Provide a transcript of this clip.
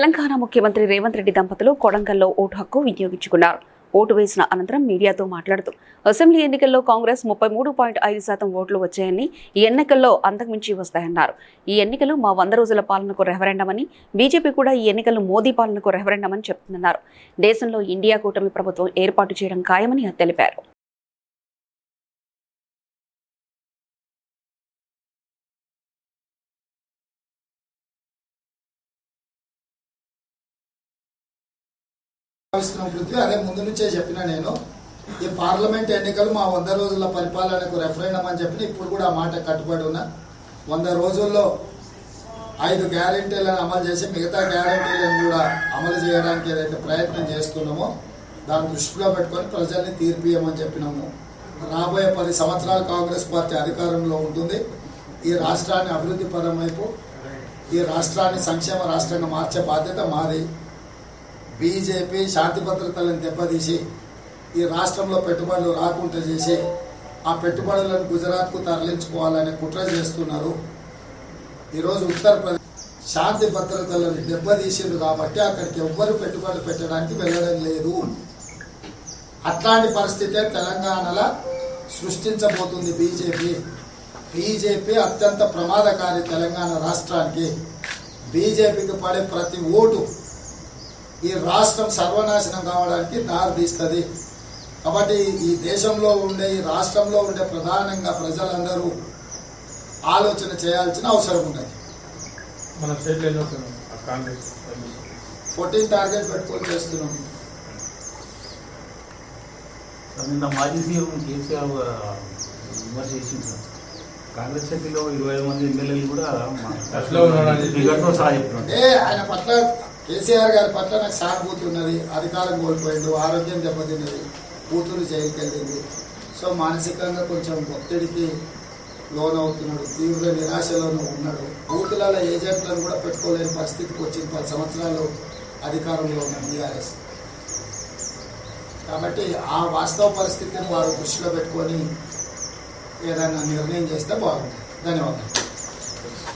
తెలంగాణ ముఖ్యమంత్రి రేవంత్ రెడ్డి దంపతులు కొడంగల్లో ఓటు హక్కు వినియోగించుకున్నారు. ఓటు వేసిన అనంతరం మీడియాతో మాట్లాడుతూ అసెంబ్లీ ఎన్నికల్లో కాంగ్రెస్ ముప్పై మూడు పాయింట్ ఐదు శాతం ఓట్లు వచ్చాయని ఈ ఎన్నికల్లో అంతకుమించి వస్తాయన్నారు. ఈ ఎన్నికలు మా వంద రోజుల పాలనకు రెఫరెండమని బీజేపీ కూడా ఈ ఎన్నికలు మోదీ పాలనకు రెఫరెండమని చెప్తున్నారు. దేశంలో ఇండియా కూటమి ప్రభుత్వం ఏర్పాటు చేయడం ఖాయమని తెలిపారు. అదే ముందు నుంచే చెప్పిన నేను ఈ పార్లమెంట్ ఎన్నికలు మా వంద రోజుల పరిపాలనకు రెఫరెండం అని చెప్పి ఇప్పుడు కూడా ఆ మాట కట్టుబడి ఉన్నా. వంద రోజుల్లో ఐదు గ్యారెంటీలను అమలు చేసి మిగతా గ్యారంటీలను కూడా అమలు చేయడానికి ఏదైతే ప్రయత్నం చేస్తున్నామో దాన్ని దృష్టిలో పెట్టుకొని ప్రజల్ని తీర్పియమని చెప్పినాము. రాబోయే పది సంవత్సరాలు కాంగ్రెస్ పార్టీ అధికారంలో ఉంటుంది. ఈ రాష్ట్రాన్ని అభివృద్ధి పదం వైపు ఈ రాష్ట్రాన్ని సంక్షేమ రాష్ట్రంగా మార్చే బాధ్యత మాది. బీజేపీ శాంతి భద్రతలను దెబ్బతీసి ఈ రాష్ట్రంలో పెట్టుబడులు రాకుండా చేసి ఆ పెట్టుబడులను గుజరాత్కు తరలించుకోవాలనే కుట్ర చేస్తున్నారు. ఈరోజు ఉత్తరప్రదేశ్ శాంతి భద్రతలను దెబ్బతీసిండ్రు కాబట్టి అక్కడికి ఎవ్వరు పెట్టుబడులు పెట్టడానికి వెళ్ళడం లేదు. అట్లాంటి పరిస్థితే తెలంగాణలో సృష్టించబోతుంది బీజేపీ. బీజేపీ అత్యంత ప్రమాదకారి తెలంగాణ రాష్ట్రానికి. బీజేపీకి పడే ప్రతి ఓటు ఈ రాష్ట్రం సర్వనాశనం కావడానికి దారితీస్తుంది. కాబట్టి ఈ దేశంలో ఉండే ఈ రాష్ట్రంలో ఉండే ప్రధానంగా ప్రజలందరూ ఆలోచన చేయాల్సిన అవసరం ఉన్నది. మన కాంగ్రెస్ ఫోర్టీన్ టార్గెట్ పెట్టుకొని చేస్తున్నాం. నిన్న మాజీ సీఎం కేసీఆర్ విమర్శ చేసింది సార్. కాంగ్రెస్ పార్టీలో ఇరవై మంది ఎమ్మెల్యేలు కూడా ఆయన పట్ల కేసీఆర్ గారి పట్ల నాకు సానుభూతి ఉన్నది అధికారం కోల్పోయిండు ఆరోగ్యం దెబ్బతిన్నది కూతురు జైలుకి వెళ్ళింది సో మానసికంగా కొంచెం ఒత్తిడికి లోనవుతున్నాడు తీవ్ర నిరాశలోనూ ఉన్నాడు. బూతులలో ఏజెంట్లను కూడా పెట్టుకోలేని పరిస్థితికి వచ్చిన పది సంవత్సరాలు అధికారంలో ఉన్న బీఆర్ఎస్. కాబట్టి ఆ వాస్తవ పరిస్థితిని వారు దృష్టిలో పెట్టుకొని ఏదైనా నిర్ణయం చేస్తే బాగుంటుంది. ధన్యవాదాలు.